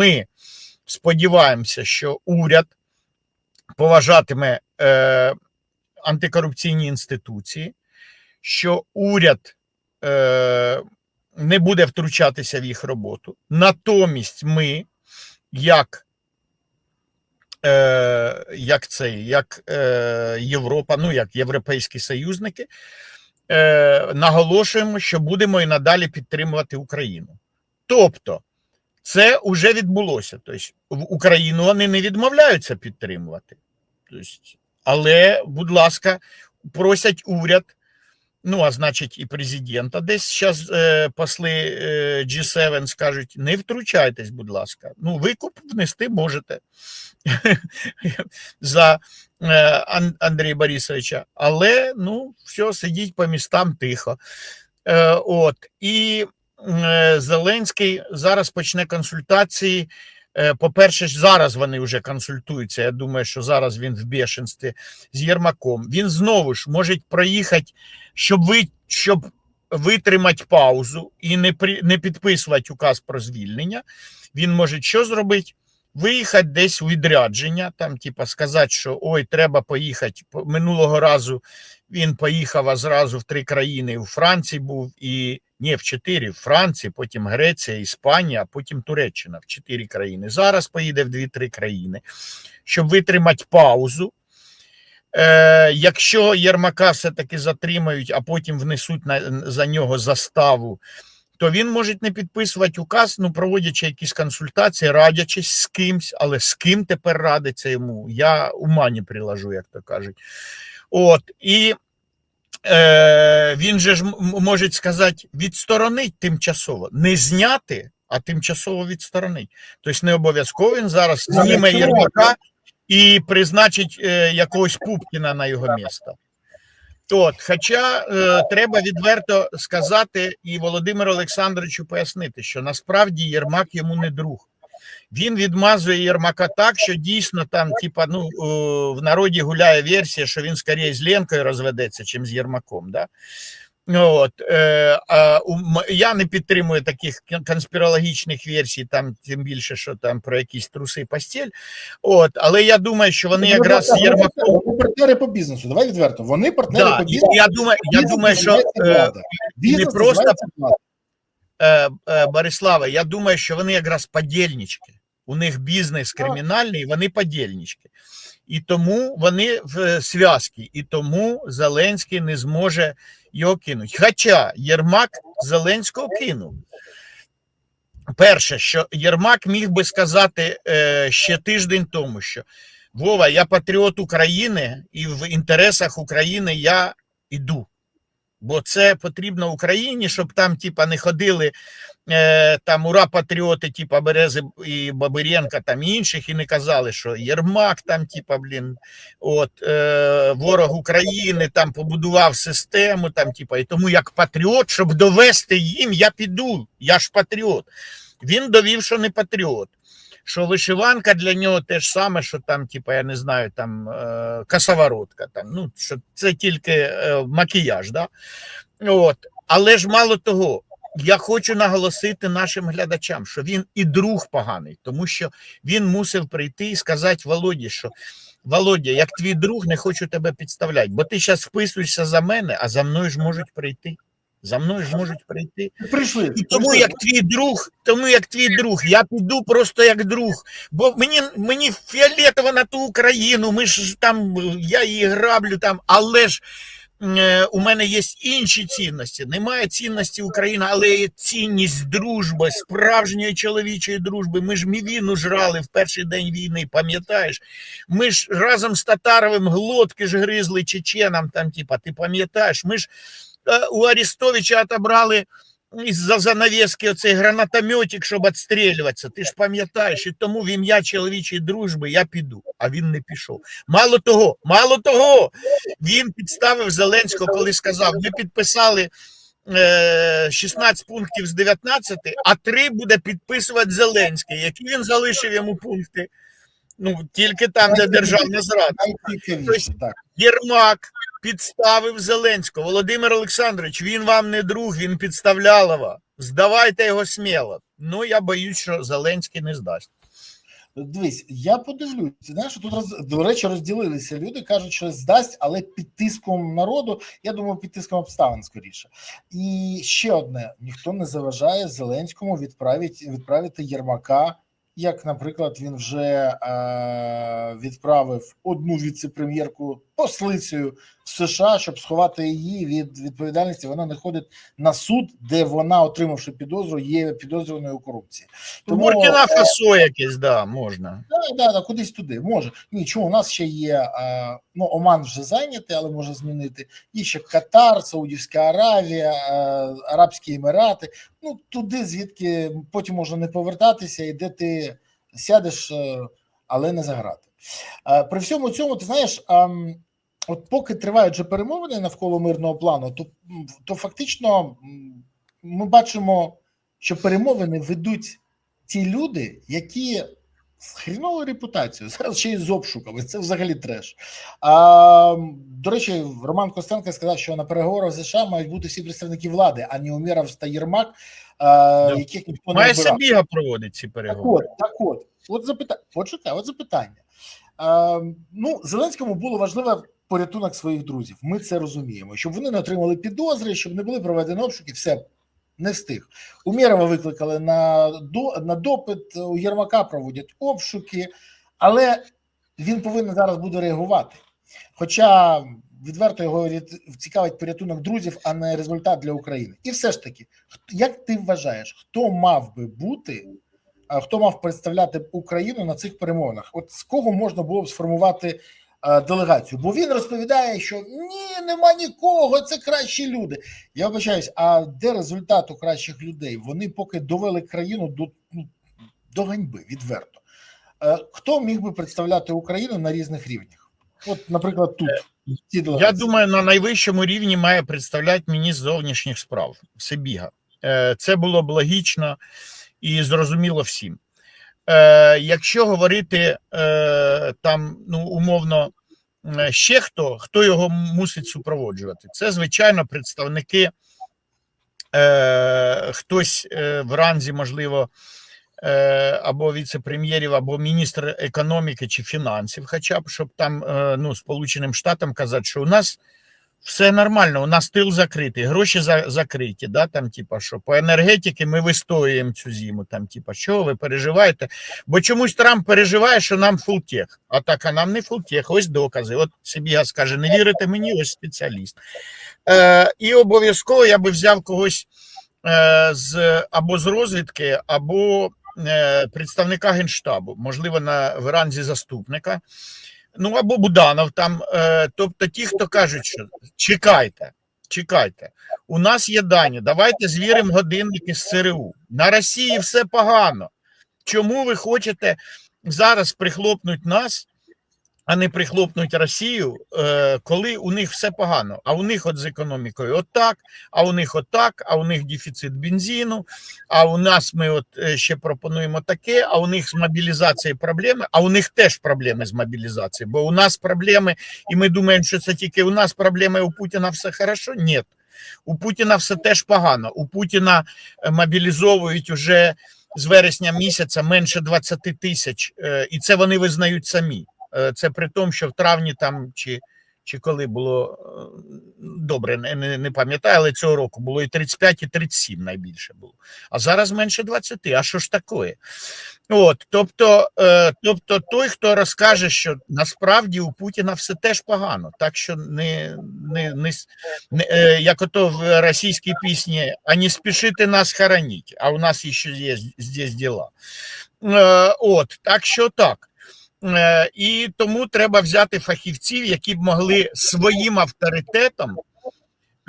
ми сподіваємося, що уряд поважатиме е, антикорупційні інституції, що уряд е, не буде втручатися в їх роботу. Натомість ми, як е, як цей, як е, Європа, ну як європейські союзники, е, наголошуємо, що будемо і надалі підтримувати Україну. Тобто, це вже відбулося. Тобто, в Україну вони не відмовляються підтримувати. Тобто, але, будь ласка, просять уряд. Ну, а значить, і президента. Десь зараз е, посли е, G7 скажуть: не втручайтесь, будь ласка. Ну, викуп внести можете за е, Андрія Борисовича. Але ну, все, сидіть по містам тихо. Е, от. І Зеленський зараз почне консультації. Е, По-перше, зараз вони вже консультуються. Я думаю, що зараз він в бешенстві з Єрмаком. Він знову ж може проїхати, щоб ви щоб витримати паузу і не при не підписувати указ про звільнення. Він може що зробити? Виїхати десь у відрядження, там, типа, сказати, що ой, треба поїхати. Минулого разу він поїхав а зразу в три країни. У Франції був і ні, в чотири: в Франції, потім Греція, Іспанія, потім Туреччина в чотири країни. Зараз поїде в дві-три країни, щоб витримати паузу. Е, якщо Єрмака все-таки затримають, а потім внесуть на, за нього заставу, то він може не підписувати указ, ну, проводячи якісь консультації, радячись з кимсь, але з ким тепер радиться йому, я ума не приложу, як то кажуть. От, і е, він же ж може сказати, відсторонить тимчасово, не зняти, а тимчасово відсторонить. Тобто не обов'язково він зараз зніме? Єрмака і призначить е, якогось Пупкіна на його місто. От, хоча е, треба відверто сказати і Володимиру Олександровичу пояснити, що насправді Єрмак йому не друг. Він відмазує Єрмака так, що дійсно там, типа, ну е, в народі гуляє версія, що він скоріше з Ленкою розведеться, чим з Єрмаком. Да? От, е, а, у я не підтримую таких кон- конспірологічних версій, там тим більше, що там про якісь труси постіль. От, але я думаю, що вони якраз з Єрмаком. Вони партнери по бізнесу. Давай відверто. Вони партнери Да, по бізнесу. я думаю, я думаю, що е, не просто- е, е, Борислава, я думаю, що вони якраз подільнички. У них бізнес кримінальний, вони подільнички. І тому вони в е, зв'язки, і тому Зеленський не зможе його кинути. Хоча Єрмак Зеленського кинув. Перше, що Єрмак міг би сказати е, ще тиждень тому, що Вова, я патріот України, і в інтересах України я іду. Бо це потрібно Україні, щоб там, типа, не ходили е, там ура патріоти, типа Берези і Бабиренка, там інших, і не казали, що Єрмак там, типа, блін, от е, ворог України там побудував систему, там, типа, і тому як патріот, щоб довести їм, я піду, я ж патріот. Він довів, що не патріот. Що вишиванка для нього те ж саме, що там, типа, я не знаю, там е, косоворотка, там, ну, що це тільки е, макіяж, да? От. Але ж мало того, я хочу наголосити нашим глядачам, що він і друг поганий, тому що він мусив прийти і сказати Володі, що Володя, як твій друг, не хочу тебе підставляти, бо ти зараз вписуєшся за мене, а за мною ж можуть прийти. За мною ж можуть прийти. Прийшли. І тому, прийшли. як твій друг, тому як твій друг, я піду просто як друг. Бо мені, мені фіолетово на ту Україну, ми ж там, я її граблю там, але ж е, у мене є інші цінності. Немає цінності України, але є цінність дружби, справжньої чоловічої дружби. Ми ж мівіну жрали в перший день війни, пам'ятаєш? Ми ж разом з Татаровим глотки ж гризли чеченам, там, типа, ти пам'ятаєш? Ми ж у Арестовича отобрали із-за занавески оцей гранатометик, щоб відстрілюватися. Ти ж пам'ятаєш, і тому в ім'я чоловічої дружби я піду, а він не пішов. Мало того, мало того, він підставив Зеленського, коли сказав: ми підписали. е, 16 пунктів з 19, а 3 буде підписувати Зеленський. Які він залишив йому пункти? Ну, тільки там, де державна зрада. Найцікавіше. Єрмак підставив Зеленського. Володимир Олександрович, він вам не друг, він підставлялова. Здавайте його сміло. Ну я боюсь, що Зеленський не здасть. Дивись, я подивлюсь. Знаєш, тут роз... до речі, розділилися люди, кажуть, що здасть, але під тиском народу. Я думаю, під тиском обставин скоріше. І ще одне: ніхто не заважає Зеленському відправити, відправити Єрмака. Як, наприклад, він вже е, відправив одну віце-прем'єрку послицею в США, щоб сховати її від відповідальності. Вона не ходить на суд, де вона, отримавши підозру, є підозрюваною у корупції. Тому, Буркіна е, Фасо якесь, да, можна. Да, да, да, кудись туди може. Ні, чому у нас ще є ну, Оман вже зайнятий, але може змінити. Є ще Катар, Саудівська Аравія, е, Арабські Емірати. Ну туди, звідки потім можна не повертатися, і де ти сядеш, е, але не заграти. При всьому цьому, ти знаєш, ем, от поки тривають же перемовини навколо мирного плану, то, то фактично ми бачимо, що перемовини ведуть ті люди, які з хріновою репутацією, зараз ще й з обшуками. Це взагалі треш. А, до речі, Роман Костенко сказав, що на переговорах США мають бути всі представники влади, а не Умєров та Єрмак, а, яких ніхто не. Сабіга проводить ці Так переговори. от, так от, от запитання, почекай, от запитання. А, ну, Зеленському було важливо порятунок своїх друзів. Ми це розуміємо, щоб вони не отримали підозри, щоб не були проведені обшуки, все. Не встиг. У Мєрова викликали на, на допит, у Єрмака проводять обшуки, але він повинен зараз буде реагувати. Хоча відверто його цікавить порятунок друзів, а не результат для України. І все ж таки, як ти вважаєш, хто мав би бути, хто мав представляти Україну на цих перемовинах? От з кого можна було б сформувати делегацію? Бо він розповідає, що ні, нема нікого, це кращі люди. Я вибачаюсь, а де результат у кращих людей? Вони поки довели країну до, ну, до ганьби відверто. Е, Хто міг би представляти Україну на різних рівнях? От, наприклад, тут Я думаю, на найвищому рівні має представляти міністр зовнішніх справ Сибіга. Е, Це було б логічно і зрозуміло всім. Е, Якщо говорити е, там, ну умовно, ще хто, хто його мусить супроводжувати, це звичайно представники, е, хтось е, в ранзі, можливо, е, або віце-прем'єрів, або міністр економіки чи фінансів, хоча б щоб там е, ну, Сполученим Штатам казати, що у нас все нормально, у нас тил закритий, гроші за, закриті, да, там, типа, що по енергетиці ми вистоюємо цю зиму, там, типа, що ви переживаєте? Бо чомусь Трамп переживає, що нам фултех, а так, а нам не фултех, ось докази. От Сибіга скаже, не вірите мені, ось спеціаліст. Е, і обов'язково я би взяв когось е, з, або з розвідки, або е, представника Генштабу, можливо, на в заступника. Ну або Буданов там, е, тобто ті, хто кажуть, що чекайте, чекайте, у нас є дані, давайте звіримо годинники з ЦРУ. На Росії все погано. Чому ви хочете зараз прихлопнути нас, а не прихлопнуть Росію, е, коли у них все погано? А у них от з економікою отак, а у них отак, а у них дефіцит бензину, а у нас ми от е, ще пропонуємо таке, а у них з мобілізацією проблеми, а у них теж проблеми з мобілізацією, бо у нас проблеми, і ми думаємо, що це тільки у нас проблеми, у Путіна все хорошо. Ні. У Путіна все теж погано. У Путіна е, мобілізовують уже з вересня місяця менше 20 тисяч, і це вони визнають самі. Е, Це при тому, що в травні там чи, чи коли було е, добре, не, не, пам'ятаю, але цього року було і 35, і 37 найбільше було. А зараз менше 20. А що ж таке? От, тобто, е, тобто, той, хто розкаже, що насправді у Путіна все теж погано, так що не, не, не, не як ото в російській пісні, а не спішите нас хороніть, а у нас ще є здесь діла. От, так що так. Е, І тому треба взяти фахівців, які б могли своїм авторитетом,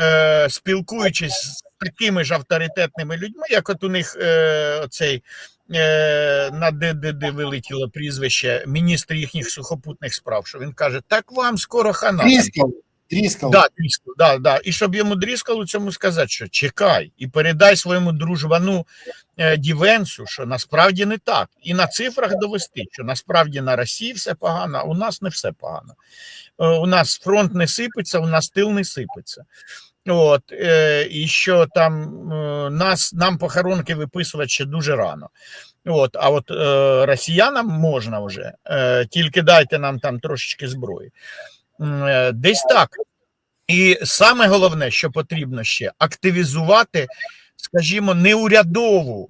е, спілкуючись з такими ж авторитетними людьми, як от у них е, цей на ДДД вилетіло прізвище міністр їхніх сухопутних справ, що він каже: так вам скоро хана. Тріскав. Да, Дріскал, да, да. І щоб йому Дріскалу цьому сказати, що чекай, і передай своєму дружбану е, Дівенсу, що насправді не так. І на цифрах довести, що насправді на Росії все погано, а у нас не все погано. Е, у нас фронт не сипеться, у нас тил не сипеться. От, е, і що там нас, нам похоронки виписувати ще дуже рано. От, а от росіянам можна вже, тільки дайте нам там трошечки зброї. Е, Десь так. І саме головне, що потрібно ще активізувати, скажімо, неурядову,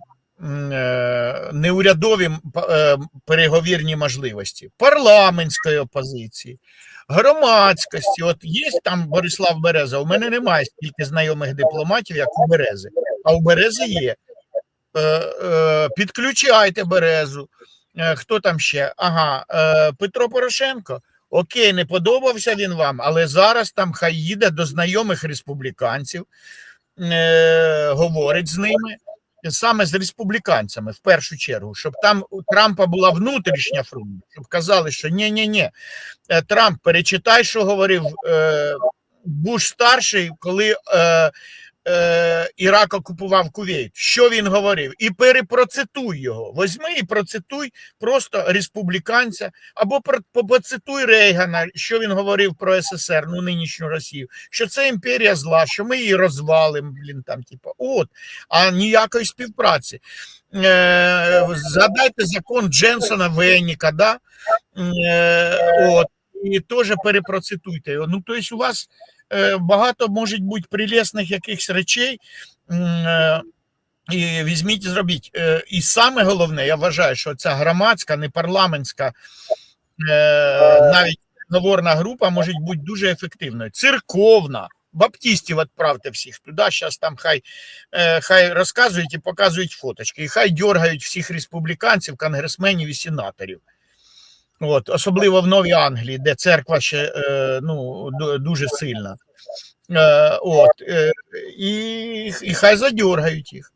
е, неурядові е, переговірні можливості парламентської опозиції, громадськості. От є там Борислав Береза. У мене немає стільки знайомих дипломатів, як у Берези, а у Берези є. Підключайте Березу. Хто там ще? Ага, Петро Порошенко. Окей, не подобався він вам, але зараз там хай їде до знайомих республіканців, е, говорить з ними, саме з республіканцями в першу чергу, щоб там у Трампа була внутрішня фронт, щоб казали, що ні, ні, ні, Трамп, перечитай, що говорив е, Буш старший, коли е, е, Ірак окупував Кувейт. Що він говорив? І перепроцитуй його. Возьми і процитуй просто республіканця, або поцитуй Рейгана, що він говорив про СССР, ну нинішню Росію, що це імперія зла, що ми її розвалимо, блін, там, типу, от, а ніякої співпраці. Е, згадайте закон Дженсона Венніка, да? Е, от, і теж перепроцитуйте його. Ну, тобто, у вас багато може бути прелесних якихось речей. е, і візьміть зробіть. Е, І саме головне, я вважаю, що ця громадська, не парламентська, е, навіть говорна група може бути дуже ефективною. Церковна. Баптистів відправте всіх туди. Зараз там хай, е, хай розказують і показують фоточки, і хай дергають всіх республіканців, конгресменів і сенаторів. От, особливо в Новій Англії, де церква ще е, ну, дуже сильна. Е, от, е, і, і хай задюргають їх.